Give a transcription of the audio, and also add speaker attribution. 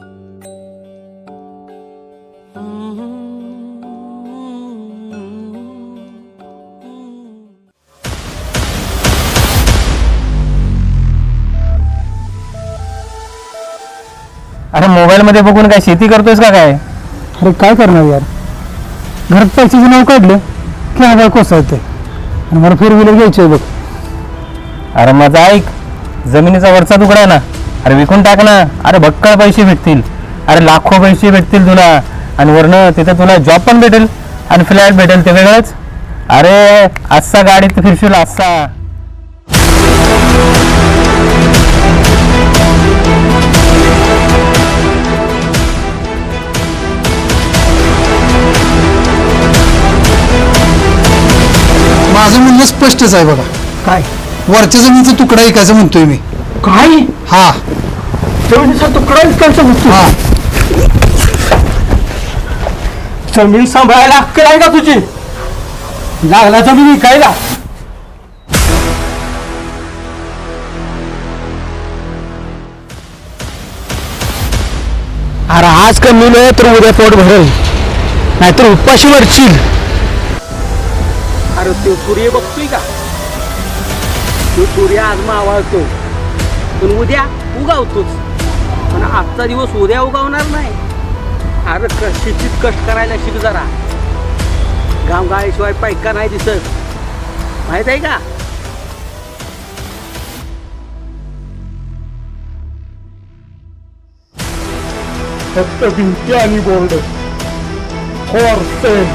Speaker 1: अरे मोबाईल मध्ये बघून काय शेती करतोयस का काय?
Speaker 2: अरे काय करणार यार? घरात पैशाचं नाव काढलं की आम्हाला कोसळते आणि मला फोर व्हीलर घ्यायची आहे बघ.
Speaker 1: अरे माझा ऐक. जमिनीचा वरचा तुकडा आहे ना. अरे विकून टाक ना. अरे भक्कळ पैसे भेटतील. अरे लाखो पैसे भेटतील तुला. आणि वरनं तिथे तुला जॉब पण भेटेल. आणि फ्लॅट भेटेल ते वेगळंच. अरे असा गाडीत फिरशील असा
Speaker 2: माझं म्हणणं स्पष्टच आहे बघा.
Speaker 3: काय?
Speaker 2: वरच्या जमिनीचा तुकडा ऐकायचं म्हणतोय मी.
Speaker 3: काय?
Speaker 2: हा.
Speaker 3: जमिनीचा तुकडा इतकायचा होतो
Speaker 2: हा.
Speaker 3: जमीन सांभाळायला अक्कल आहे का तुझी? लागला जमीन विकायला अरे आज कमी नाही तर उद्या पोट भरेल. नाहीतर उपाशी वरचील अरे तो सूर्य बघतोय का? तो सूर्य आज मावळतो पण उद्या उगावतोच पण आजचा दिवस उद्या उगावणार नाही. अरे कशीचीच कष्ट करायला शिक जरा. घाम गाळ्याशिवाय पैका नाही दिसत. माहीत आहे का? फक्त भिंती आणि बोर्ड. For sale